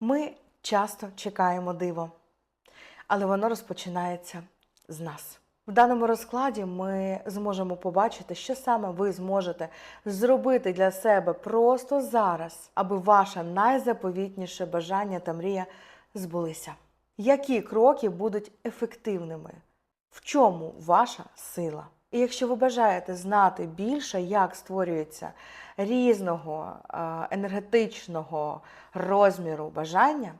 Ми часто чекаємо диво, але воно розпочинається з нас. В даному розкладі ми зможемо побачити, що саме ви зможете зробити для себе просто зараз, аби ваше найзаповітніше бажання та мрія збулися. Які кроки будуть ефективними? В чому ваша сила? І якщо ви бажаєте знати більше, як створюється різного енергетичного розміру бажання,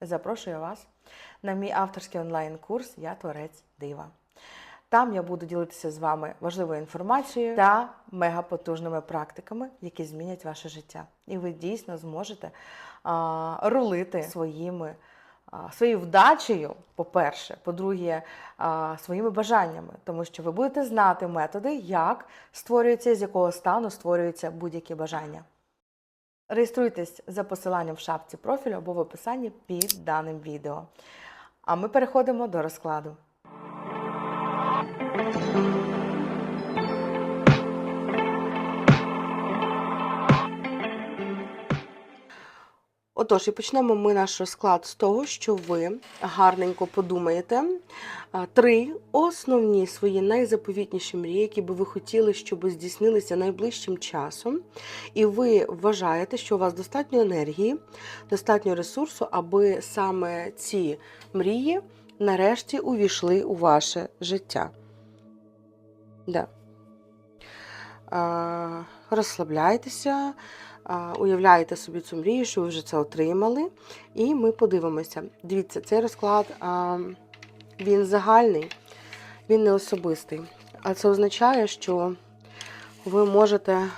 запрошую вас на мій авторський онлайн-курс Я Творець Дива. Там я буду ділитися з вами важливою інформацією та мегапотужними практиками, які змінять ваше життя. І ви дійсно зможете а, рулити своїми, своєю вдачею, по-перше, по-друге, своїми бажаннями, тому що ви будете знати методи, як створюється, з якого стану створюються будь-які бажання. Реєструйтесь за посиланням в шапці профілю або в описанні під даним відео. А ми переходимо до розкладу. Отож, і почнемо ми наш розклад з того, що ви гарненько подумаєте три основні свої найзаповітніші мрії, які би ви хотіли, щоб здійснилися найближчим часом. І ви вважаєте, що у вас достатньо енергії, достатньо ресурсу, аби саме ці мрії нарешті увійшли у ваше життя. Да. Розслабляйтеся. Уявляєте собі цю мрію, що ви вже це отримали. І ми подивимося. Дивіться, цей розклад він загальний, він не особистий. А це означає, що ви можете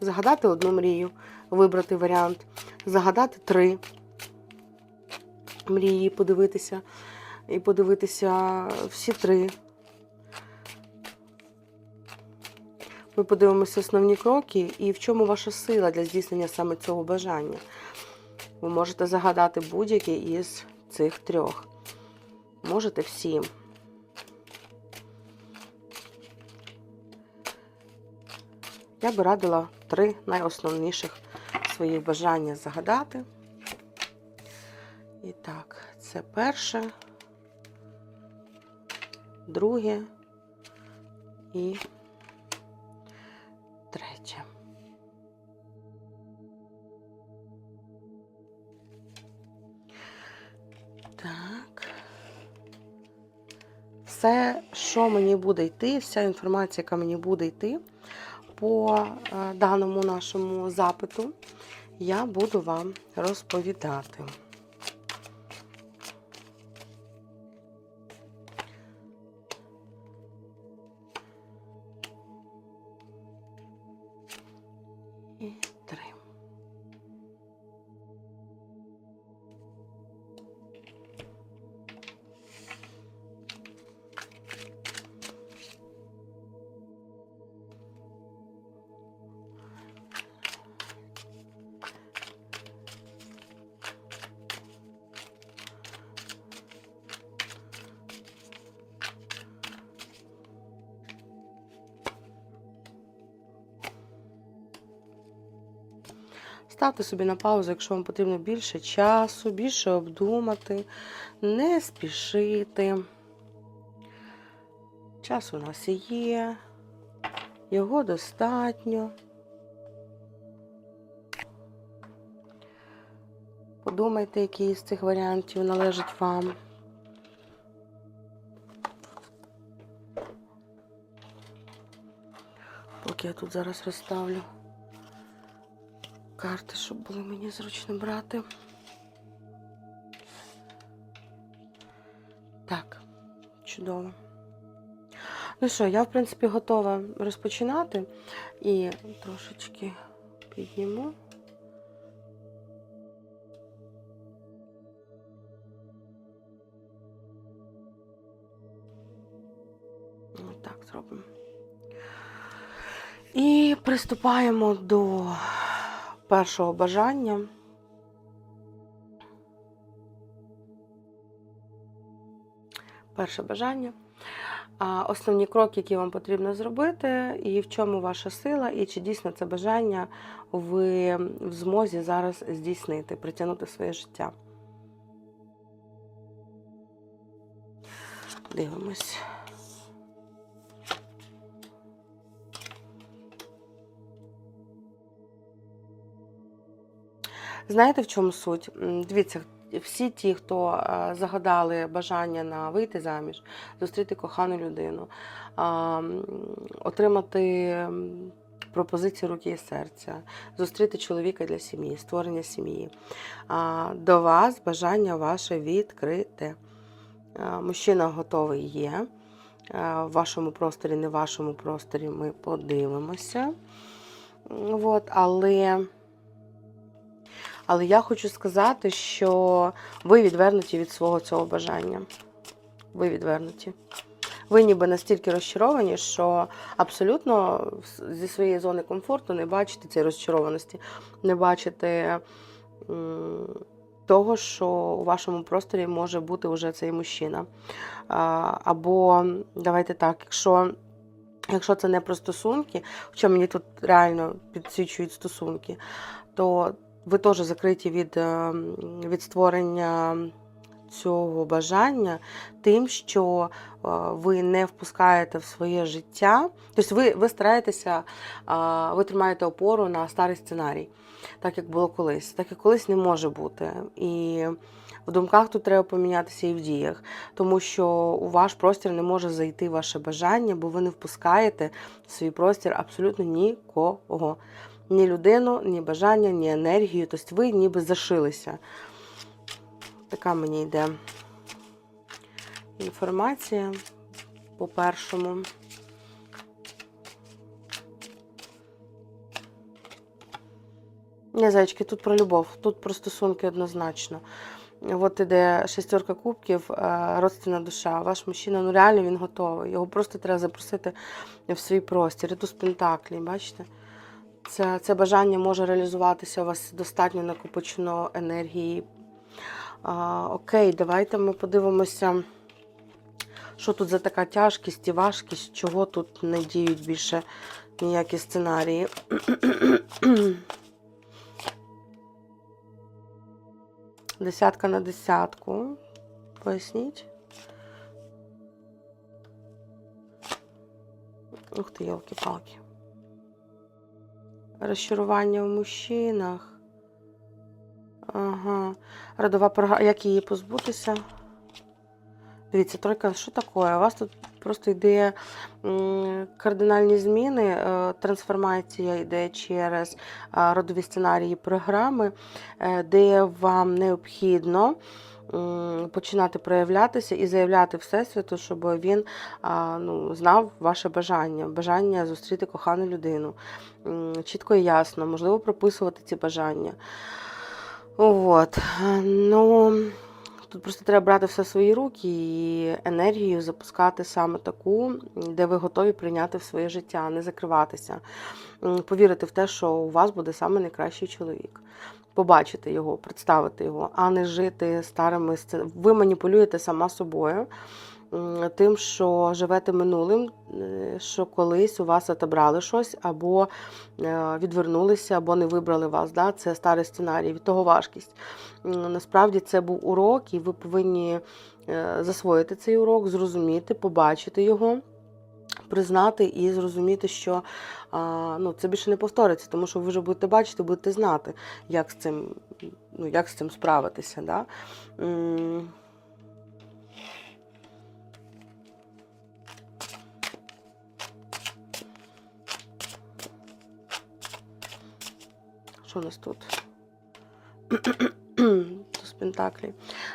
загадати одну мрію, вибрати варіант, загадати три мрії, подивитися, і подивитися всі три. Ми подивимося основні кроки і в чому ваша сила для здійснення саме цього бажання. Ви можете загадати будь-який із цих трьох. Можете всі. Я би радила три найосновніших своїх бажання загадати. І так, це перше, друге і що мені буде йти, вся інформація, яка мені буде йти по е, даному нашому запиту, я буду вам розповідати. І три. Ставте собі на паузу, якщо вам потрібно більше часу, більше обдумати, не спішити. Час у нас є, його достатньо. Подумайте, який з цих варіантів належить вам. Поки я тут зараз розставлю карти, щоб було мені зручно брати. Так, чудово. Ну що, я, в принципі, готова розпочинати і трошечки підніму. Ось так зробимо. І приступаємо до першого бажання. Перше бажання. основні кроки, які вам потрібно зробити, і в чому ваша сила, і чи дійсно це бажання ви в змозі зараз здійснити, притягнути своє життя. Дивимось. Знаєте, в чому суть? Дивіться, всі ті, хто е, загадали бажання на вийти заміж, зустріти кохану людину, отримати м, пропозицію руки і серця, зустріти чоловіка для сім'ї, створення сім'ї. До вас бажання ваше відкрите. Мужчина готовий є. В вашому просторі, не в вашому просторі ми подивимося. От, але. Але я хочу сказати, що ви відвернуті від свого цього бажання. Ви відвернуті. Ви ніби настільки розчаровані, що абсолютно зі своєї зони комфорту не бачите цієї розчарованості, не бачите того, що у вашому просторі може бути вже цей мужчина. Або давайте так, якщо. Якщо це не про стосунки, хоча мені тут реально підсвічують стосунки, то ви теж закриті від, е, від створення цього бажання тим, що е, ви не впускаєте в своє життя. Тобто ви, ви стараєтеся, ви тримаєте опору на старий сценарій, так як було колись. Так як колись не може бути. І в думках тут треба помінятися і в діях, тому що у ваш простір не може зайти ваше бажання, бо ви не впускаєте в свій простір абсолютно нікого ні людину, ні бажання, ні енергію. Тобто ви ніби зашилися. Така мені йде інформація по першому. Ні, зайчики, тут про любов, тут про стосунки однозначно. От іде шестерка кубків, е, родственна душа. Ваш мужчина, ну реально він готовий. Його просто треба запросити в свій простір. І тут пентаклі, бачите? Це, це бажання може реалізуватися, у вас достатньо накопичено енергії. А, окей, давайте ми подивимося, що тут за така тяжкість і важкість, чого тут не діють більше ніякі сценарії. Десятка на десятку. Поясніть. Ух ти, йолки-палки. Розчарування в мужчинах. Ага. Родова програма. Як її позбутися? Дивіться, тройка, що таке? У вас тут просто йде кардинальні зміни, е, трансформація йде через е, родові сценарії програми, е, де вам необхідно починати проявлятися і заявляти Всесвіту, щоб він ну, знав ваше бажання, бажання зустріти кохану людину. Чітко і ясно, можливо, прописувати ці бажання. От. Ну, тут просто треба брати все в свої руки і енергію запускати саме таку, де ви готові прийняти в своє життя, не закриватися, повірити в те, що у вас буде саме найкращий чоловік. Побачити його, представити його, а не жити старими сценами. Ви маніпулюєте сама собою тим, що живете минулим, е, що колись у вас отобрали щось, або е, відвернулися, або не вибрали вас. Да? Це старий сценарій, від того важкість. Насправді це був урок, і ви повинні е, засвоїти цей урок, зрозуміти, побачити його. Признати і зрозуміти, що а, ну, це більше не повториться, тому що ви вже будете бачити, будете знати, як з цим, ну, як з цим справитися. Да? Що у нас тут? Туз Пентаклі.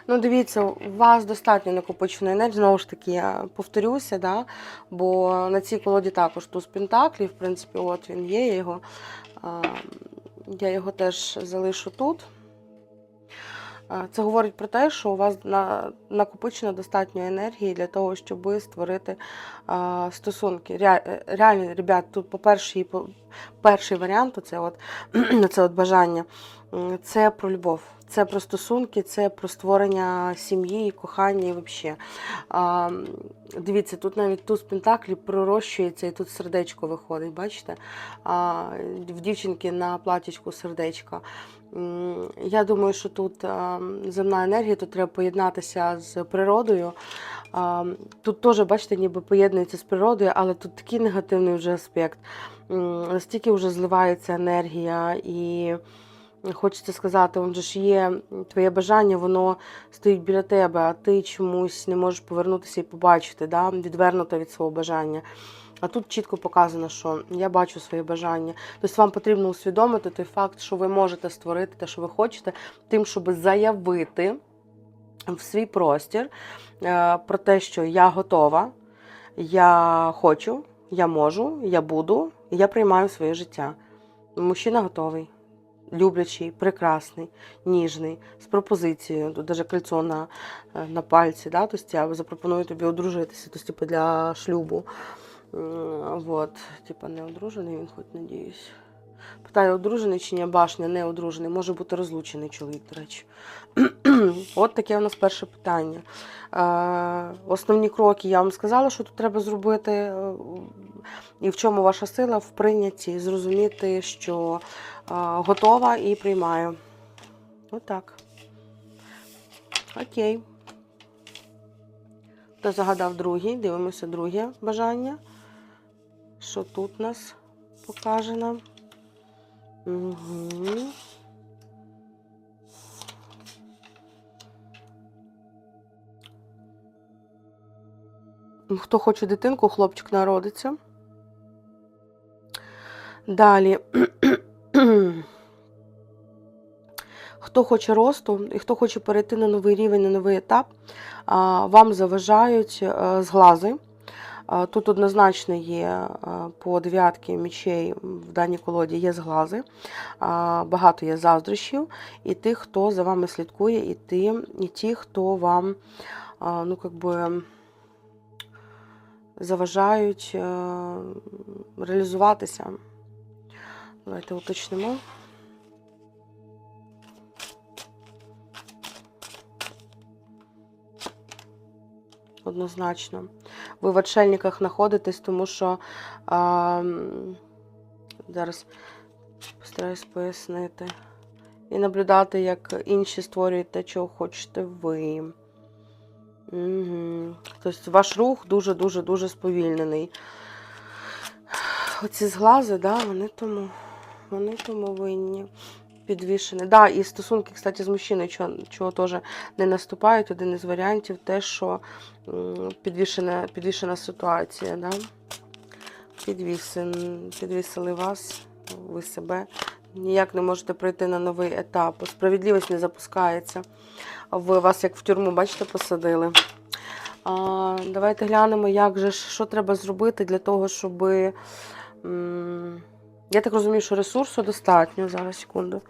Ну, дивіться, у вас достатньо накопиченої енергії. Знову ж таки, я повторюся, да? бо на цій колоді також туз Пентаклі, в принципі, от він є. Я його, я його теж залишу тут. Це говорить про те, що у вас накопичено достатньо енергії для того, щоб створити стосунки. Ре, реально, ребят, тут по перший, варіант, це от, це от бажання Це про любов, це про стосунки, це про створення сім'ї, кохання і взагалі. Дивіться, тут навіть туз пентаклі пророщується і тут сердечко виходить, бачите? А, в дівчинки на платічку сердечко. Я думаю, що тут земна енергія, тут треба поєднатися з природою. Тут теж, бачите, ніби поєднується з природою, але тут такий негативний вже аспект. Настільки вже зливається енергія, і хочеться сказати, он же ж є твоє бажання, воно стоїть біля тебе, а ти чомусь не можеш повернутися і побачити, да? відвернуто від свого бажання. А тут чітко показано, що я бачу своє бажання. Тобто вам потрібно усвідомити той факт, що ви можете створити те, що ви хочете, тим, щоб заявити в свій простір е, про те, що я готова, я хочу, я можу, я буду, я приймаю своє життя. Мужчина готовий, люблячий, прекрасний, ніжний, з пропозицією, тут навіть кольцо на, е, на пальці, да? тобто я запропоную тобі одружитися, тобто, типу, для шлюбу. Вот, типа не одружений, він хоч надіюсь. Питаю, одружений чи ні, башня, не одружений. Може бути розлучений чоловік, до речі. От таке у нас перше питання. Е, основні кроки я вам сказала, що тут треба зробити, е, і в чому ваша сила в прийнятті, зрозуміти, що готова і приймаю. Отак. Окей. Хто загадав другий? Дивимося друге бажання. Що тут нас покаже нам? Угу. Хто хоче дитинку, хлопчик народиться. Далі. Хто хоче росту і хто хоче перейти на новий рівень, на новий етап, вам заважають е, зглази. Тут однозначно є е, по дев'ятки мічей в даній колоді є зглази, багато є заздрощів, і тих, хто за вами слідкує, і ті, і ті хто вам ну, как би, заважають е, реалізуватися. Давайте уточнимо. Однозначно. Ви в отшельниках знаходитесь, тому що а, зараз постараюсь пояснити. І наблюдати, як інші створюють те, чого хочете ви. Угу. Тобто ваш рух дуже-дуже дуже сповільнений. Оці зглази, да, вони тому, вони тому винні. Підвішені. Да, і стосунки, кстати, з мужчиною, чого, чого теж не наступають. Один із варіантів те, що підвішена, підвішена ситуація. Да? Підвісен, підвісили вас, ви себе. Ніяк не можете пройти на новий етап. Справедливість не запускається. Ви вас як в тюрму, бачите, посадили. А, давайте глянемо, як же що треба зробити для того, щоб. Я так розумію, що ресурсу достатньо. Зараз секунду.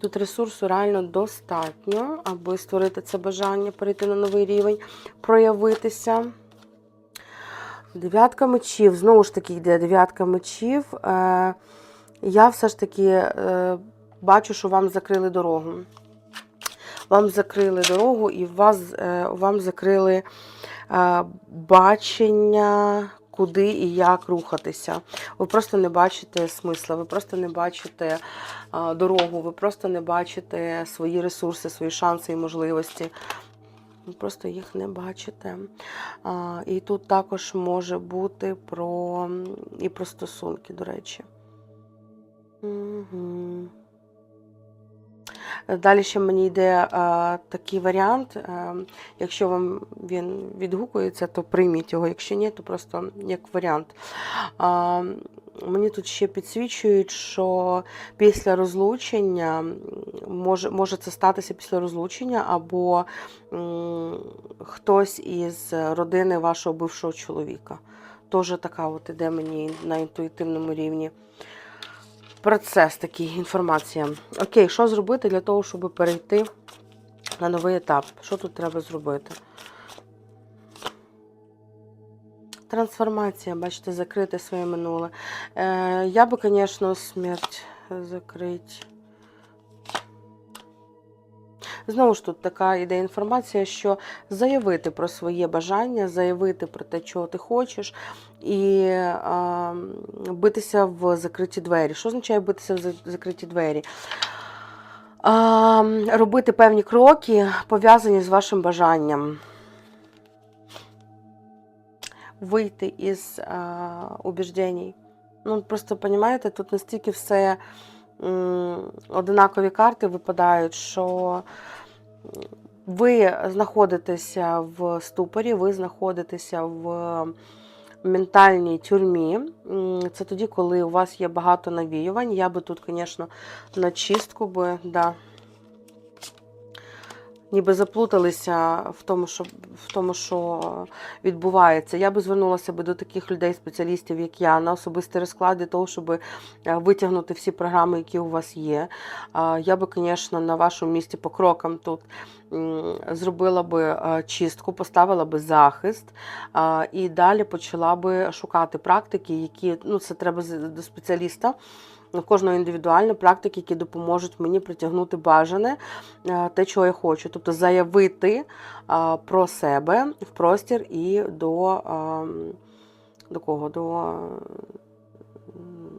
Тут ресурсу реально достатньо, аби створити це бажання, перейти на новий рівень, проявитися. Дев'ятка мечів. Знову ж таки, йде дев'ятка мечів. Е, я все ж таки е, бачу, що вам закрили дорогу. Вам закрили дорогу і вас, е, вам закрили бачення, куди і як рухатися. Ви просто не бачите смисла, ви просто не бачите дорогу, ви просто не бачите свої ресурси, свої шанси і можливості. Ви просто їх не бачите. А, і тут також може бути про і про стосунки, до речі. Угу. Далі ще мені йде а, такий варіант. А, якщо вам він відгукується, то прийміть його. Якщо ні, то просто як варіант. А, мені тут ще підсвічують, що після розлучення може, може це статися після розлучення, або м, хтось із родини вашого бившого чоловіка. Тоже така от іде мені на інтуїтивному рівні процес такий, інформація. Окей, що зробити для того, щоб перейти на новий етап? Що тут треба зробити? Трансформація, бачите, закрити своє минуле. Е, я би, звісно, смерть закрити. Знову ж тут така іде інформація, що заявити про своє бажання, заявити про те, чого ти хочеш, і а, битися в закриті двері. Що означає битися в закриті двері? А, робити певні кроки, пов'язані з вашим бажанням. Вийти із а, убіждень. Ну, просто розумієте, тут настільки все м, одинакові карти випадають, що ви знаходитеся в ступорі, ви знаходитеся в ментальній тюрмі. Це тоді, коли у вас є багато навіювань. Я би тут, звісно, на чистку би, да, ніби заплуталися в тому, що, в тому, що відбувається. Я би звернулася би до таких людей, спеціалістів, як я, на особистий розклад для того, щоб е, витягнути всі програми, які у вас є. Я би, звісно, на вашому місці по крокам тут зробила би е, чистку, поставила би захист і далі почала би шукати практики, які ну це треба до спеціаліста. У кожного індивідуально практики, які допоможуть мені притягнути бажане е, те, чого я хочу. Тобто заявити про себе в простір і до, до кого? До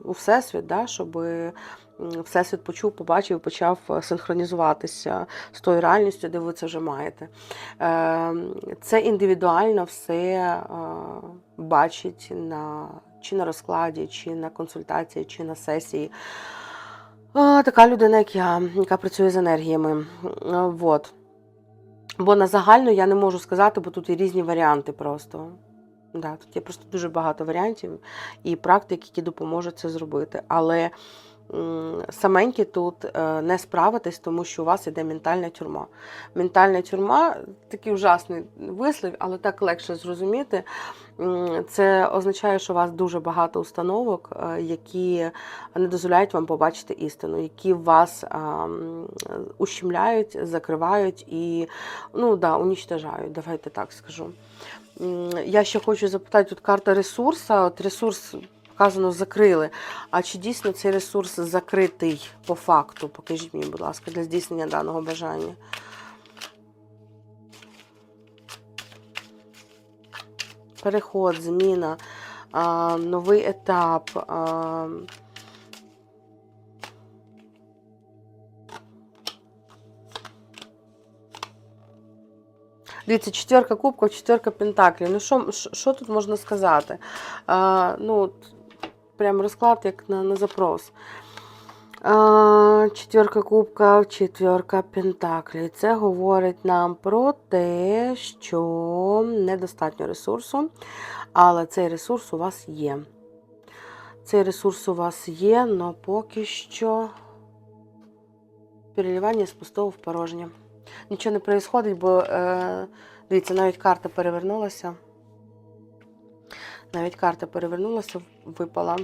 у Всесвіт, да? щоб Всесвіт почув, побачив і почав е, синхронізуватися з тою реальністю, де ви це вже маєте. Е, Це індивідуально все е, бачить на, чи на розкладі, чи на консультації, чи на сесії. Така людина, як я, яка працює з енергіями. Вот. Бо на загально я не можу сказати, бо тут є різні варіанти просто. Да, тут є просто дуже багато варіантів і практик, які допоможуть це зробити. Але саменьки тут е, не справитись, тому що у вас іде ментальна тюрма. Ментальна тюрма такий ужасний вислів, але так легше зрозуміти. Це означає, що у вас дуже багато установок, е, які не дозволяють вам побачити істину, які вас ущемляють, закривають і ну, да, унічтожають. Давайте так скажу. Я ще хочу запитати, тут карта ресурсу. От ресурс вказано закрили. А чи дійсно цей ресурс закритий по факту? Покажіть мені, будь ласка, для здійснення даного бажання. Переход, зміна, а, новий етап. А, Дивіться, четверка кубків, четверка пентаклів. Ну, що, що- що тут можна сказати? А, ну, прям розклад як на, на запрос. Четверка кубків, четверка пентаклів. Це говорить нам про те, що недостатньо ресурсу, але цей ресурс у вас є. Цей ресурс у вас є, але поки що переливання з пустого в порожнє. Нічого не відбувається, бо е, дивіться, навіть карта перевернулася. Навіть карта перевернулася, випала.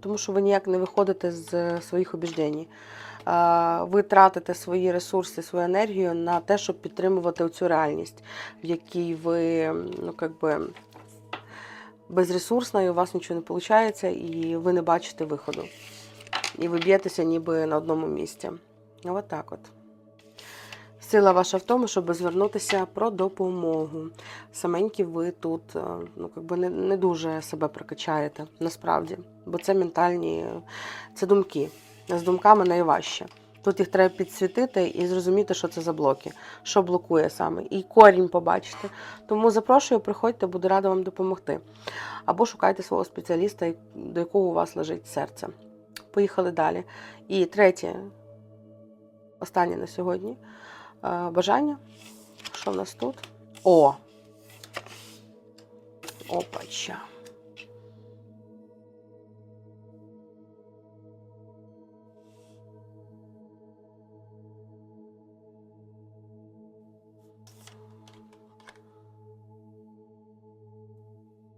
Тому що ви ніяк не виходите з своїх убіждень. Е, Ви тратите свої ресурси, свою енергію на те, щоб підтримувати цю реальність, в якій ви ну, как би, безресурсна, і у вас нічого не виходить, і ви не бачите виходу. І ви б'єтеся ніби на одному місці. От так от. Сила ваша в тому, щоб звернутися про допомогу. Саменькі ви тут е, ну, как би не, не дуже себе прокачаєте, насправді. Бо це ментальні, це думки. З думками найважче. Тут їх треба підсвітити і зрозуміти, що це за блоки, що блокує саме, і корінь побачити. Тому запрошую, приходьте, буду рада вам допомогти. Або шукайте свого спеціаліста, до якого у вас лежить серце. Поїхали далі. І третє, останнє на сьогодні. Е, Бажання. Що в нас тут? О! Опача.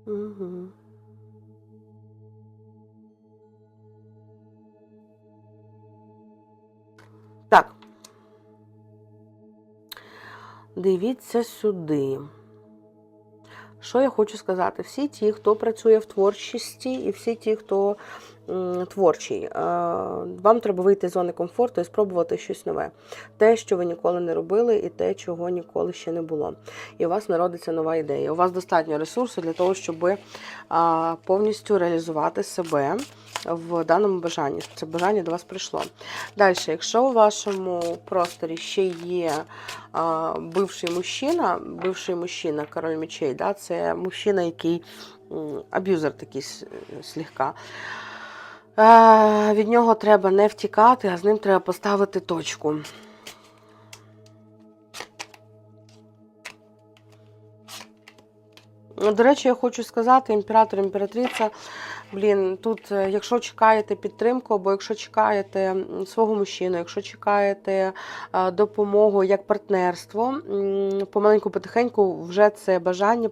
Угу. Так. Дивіться сюди. Що я хочу сказати? Всі ті, хто працює в творчості, і всі ті, хто творчий. Е, Вам треба вийти з зони комфорту і спробувати щось нове. Те, що ви ніколи не робили, і те, чого ніколи ще не було. І у вас народиться нова ідея. У вас достатньо ресурсу для того, щоб повністю реалізувати себе в даному бажанні. щоб Це бажання до вас прийшло. Далі, якщо у вашому просторі ще є а, бивший мужчина, бивший мужчина, король мечей, да, це мужчина, який аб'юзер такий слегка. Від нього треба не втікати, а з ним треба поставити точку. До речі, я хочу сказати, імператор, імператриця, блін, тут, е, якщо чекаєте підтримку, або якщо чекаєте свого мужчину, якщо чекаєте е, допомогу як партнерство, помаленьку потихеньку вже це бажання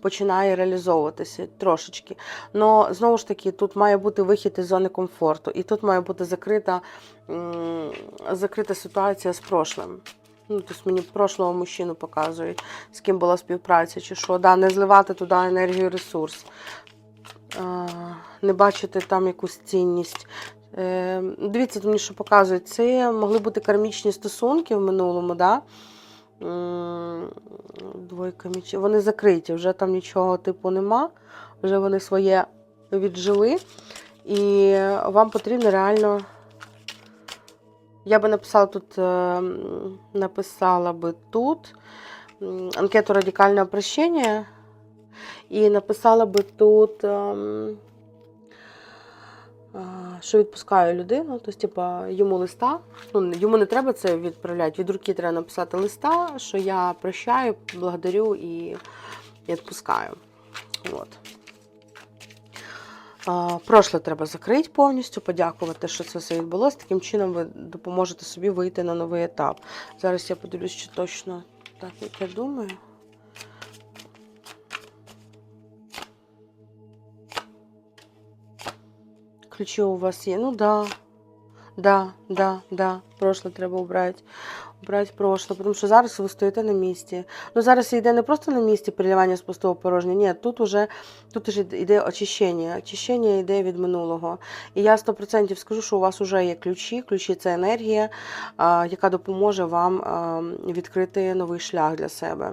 починає реалізовуватися трошечки. Но знову ж таки, тут має бути вихід із зони комфорту, і тут має бути закрита, закрита ситуація з прошлим. Ну, тобто мені прошлого мужчину показують, з ким була співпраця, чи що. Да, не зливати туди енергію, ресурс, не бачити там якусь цінність. Е, дивіться, мені що показують, це могли бути кармічні стосунки в минулому, да? Двойка мечів. Вони закриті, вже там нічого типу нема, вже вони своє віджили. І вам потрібно реально. Я би написала тут, е, написала би тут анкету радикального прощення. І написала би тут, ем, що відпускаю людину, тобто, типа, йому листа. Ну, йому не треба це відправляти. Від руки треба написати листа, що я прощаю, благодарю і відпускаю. От. Прошле треба закрити повністю, подякувати, що це все відбулося. Таким чином ви допоможете собі вийти на новий етап. Зараз я подивлюсь, чи точно так, як я думаю. Ключі у вас є. Ну да. Да, да, да. Прошле треба убрати. Убрати прошле, тому що зараз ви стоїте на місці. Ну зараз йде не просто на місці переливання з пустого порожня. Ні, тут уже тут уже йде очищення. Очищення йде від минулого. І я 100% скажу, що у вас вже є ключі. Ключі це енергія, яка допоможе вам відкрити новий шлях для себе.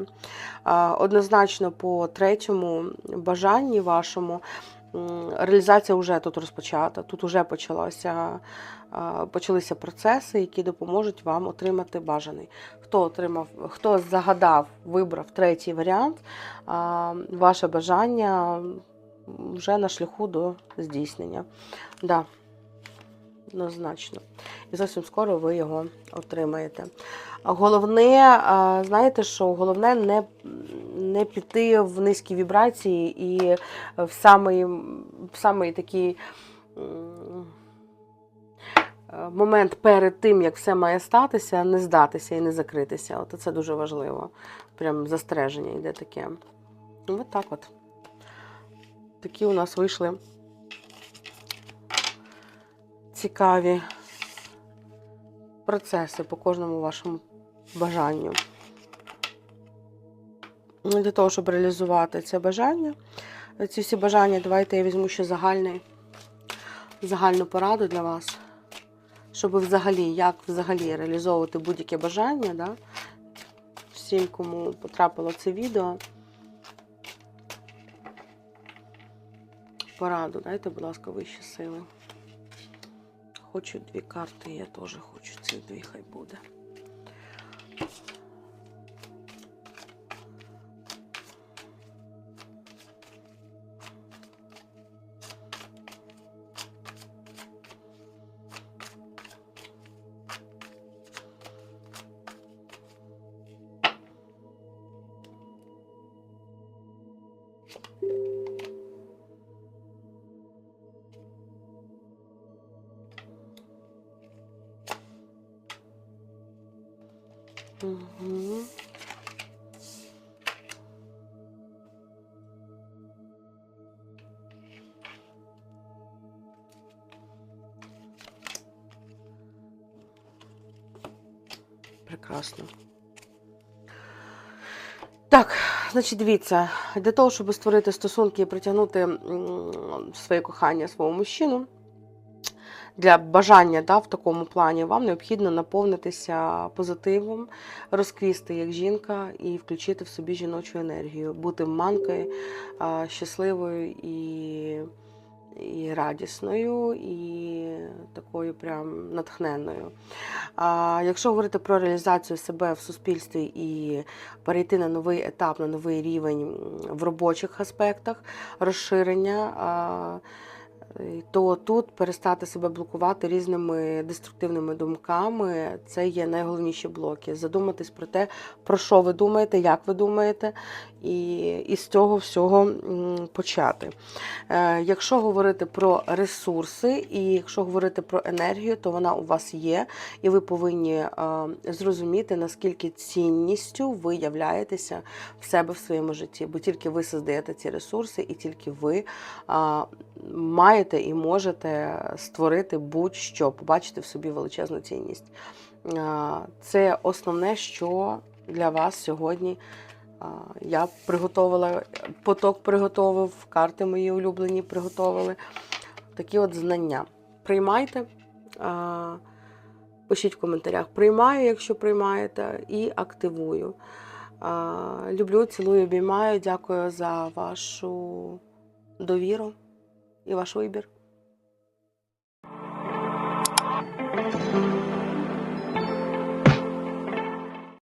Однозначно, по третьому бажанні вашому. Реалізація вже тут розпочата, тут вже почалося, почалися процеси, які допоможуть вам отримати бажаний. Хто отримав, хто загадав, вибрав третій варіант, ваше бажання вже на шляху до здійснення. Да, однозначно. І зовсім скоро ви його отримаєте. Головне, знаєте що, головне не, не піти в низькі вібрації і в самий, в самий такий момент перед тим, як все має статися, не здатися і не закритися. От це дуже важливо. Прям застереження йде таке. От так от. Такі у нас вийшли цікаві процеси по кожному вашому бажанню. Ну, Для того, щоб реалізувати це бажання, ці всі бажання, давайте я візьму ще загальний, загальну пораду для вас, щоб взагалі, як взагалі реалізовувати будь-яке бажання, да? всім, кому потрапило це відео. Пораду, дайте, будь ласка, вищі сили. Хочу дві карти, я теж хочу ці дві, хай буде. Угу. Прекрасно. Так, значить, дивіться, для того, щоб створити стосунки і притягнути своє кохання свого мужчину, для бажання да, в такому плані вам необхідно наповнитися позитивом, розквісти як жінка і включити в собі жіночу енергію, бути манкою, щасливою і, і радісною, і такою прям натхненною. А якщо говорити про реалізацію себе в суспільстві і перейти на новий етап, на новий рівень в робочих аспектах, розширення. а, То тут перестати себе блокувати різними деструктивними думками це є найголовніші блоки. Задуматись про те, про що ви думаєте, як ви думаєте, і, і з цього всього почати. Е, Якщо говорити про ресурси, і якщо говорити про енергію, то вона у вас є, і ви повинні е, зрозуміти, наскільки цінністю ви являєтеся в себе в своєму житті, бо тільки ви создаєте ці ресурси, і тільки ви а, маєте і можете створити будь-що, побачити в собі величезну цінність. Це основне, що для вас сьогодні. Я приготувала, поток приготовив, карти мої улюблені приготовили. Такі от знання. Приймайте, пишіть в коментарях. Приймаю, якщо приймаєте, і активую. Люблю, цілую, обіймаю. Дякую за вашу довіру і ваш вибір.